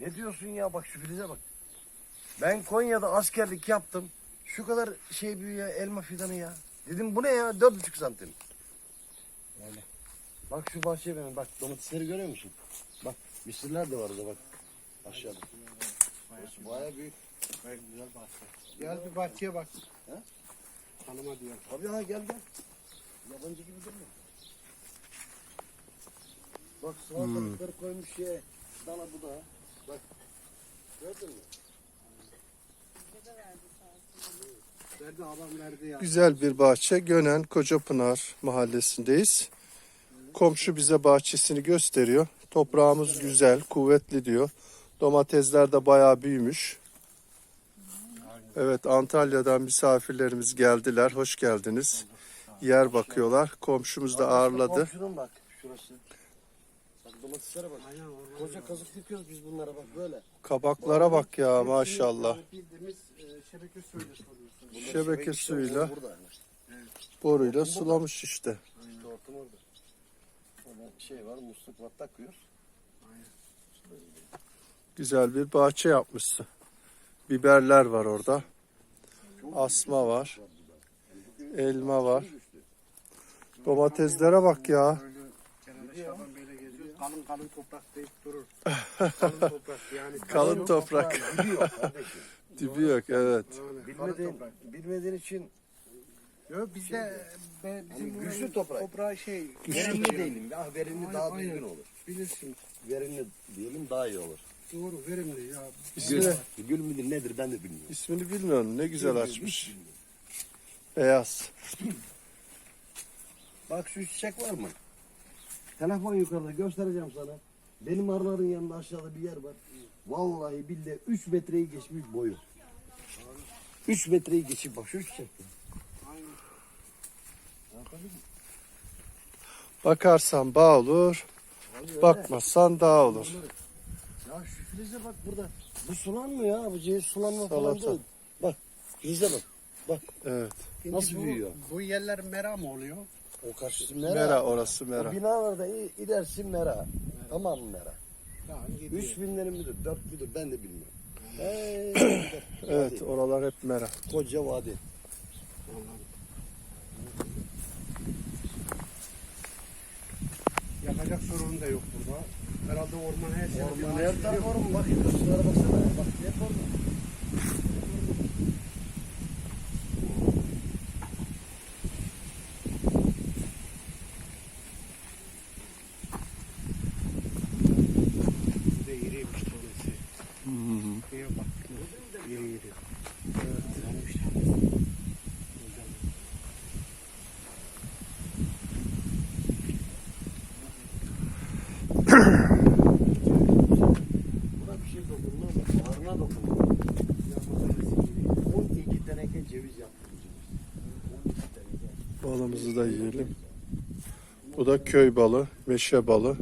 Ne diyorsun ya bak şu filize bak. Ben Konya'da askerlik yaptım. Şu kadar şey büyüyor ya elma fidanı ya. Dedim bu ne ya? Dört buçuk santim. Öyle. Bak şu bahçeye benim bak domatesleri görüyor musun? Bak mısırlar da var orada bak. Aşağıda. Bayağı büyük. Gayet güzel bahçe. Gel bir bahçeye bak. He? Tanıma diyor. Tabii ha gel gel. Yabancı gibi durma. Bak salatalıkları koymuş şeye. Dana bu da. Bak. Gördün mü? Verdi adam verdi ya. Güzel bir bahçe. Gönen Kocapınar mahallesindeyiz. Komşu bize bahçesini gösteriyor. Toprağımız güzel, kuvvetli diyor. Domatesler de bayağı büyümüş. Evet Antalya'dan misafirlerimiz geldiler. Hoş geldiniz. Yer bakıyorlar. Komşumuz da ağırladı. Komşunun bak şurası. Bak domateslere bak. Aynen orman. Koca kazık dikiyoruz biz bunlara bak böyle. Kabaklara bak ya maşallah. Bildiğimiz e, şebeke suyuyla soruyorsun. Bunlar Şebeke işte, suyuyla. Burada. Boruyla sulamış işte. İşte ortam orada. Orada şey var musluk var takıyoruz. Güzel bir bahçe yapmışsın. Biberler var orada. Asma var. Elma var. Domateslere bak ya. Böyle kenarda şaban böyle geziyor. Kalın kalın toprak deyip durur. kalın toprak yani. Kalın toprak. Gidiyor kardeşim. Dibi yok evet. Yani Bilmediğin, bilmediğin için Yok bizde be, bizim Hani güçlü toprak. Toprağı şey. verimli değilim. Ah verimli daha aynen. düzgün olur. Bilirsin. Verimli diyelim daha iyi olur. Doğru verimli ya. İsmi, Gül müdür nedir ben de bilmiyorum. ismini bilmiyorum. Ne güzel açmış. Beyaz. Bak şu çiçek var mı? Telefon yukarıda göstereceğim sana. Benim arıların yanında aşağıda bir yer var. Vallahi billahi 3 metreyi geçmiş boyu. 3 metreyi geçip bak şu çiçek. Bakarsan bağ olur. Bakmazsan dağ olur. Ya şu filize bak burada. Bu sulanmıyor ya. Bu ceviz sulanma falan Salata. değil. Bak filize bak. Evet. Şimdi Nasıl bu, büyüyor? Bu yerler mera mı oluyor? O karşısı mera. Mera orası O mera. binalarda i- ilerisi mera. Tamam mı mera? Yani gidiyor. 3 binlerin müdür, 4 müdür ben de bilmiyorum. Hey, Evet oralar hep mera. Koca vadi. Yakacak sorun da yok burada. Herhalde orman her şey. Orman her taraf orman. Bak şuraya baksana. Bak hep orman. Bir de iriymiş tanesi. Şeye bak. İri iri. Evet. Bir şey dokunma ama ağrına dokunma. 12 teneke yaptım ceviz. 12 teneke. Balımızı da yiyelim. Bu da köy balı, meşe balı.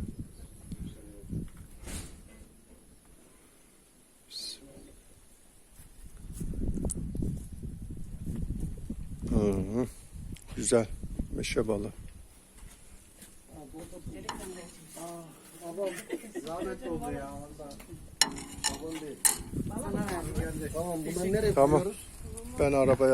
Hı. Güzel. Meşe balı. Babam zahmet oldu ya. Babam değil. Tamam bunları nereye Tamam. koyuyoruz? Ben arabaya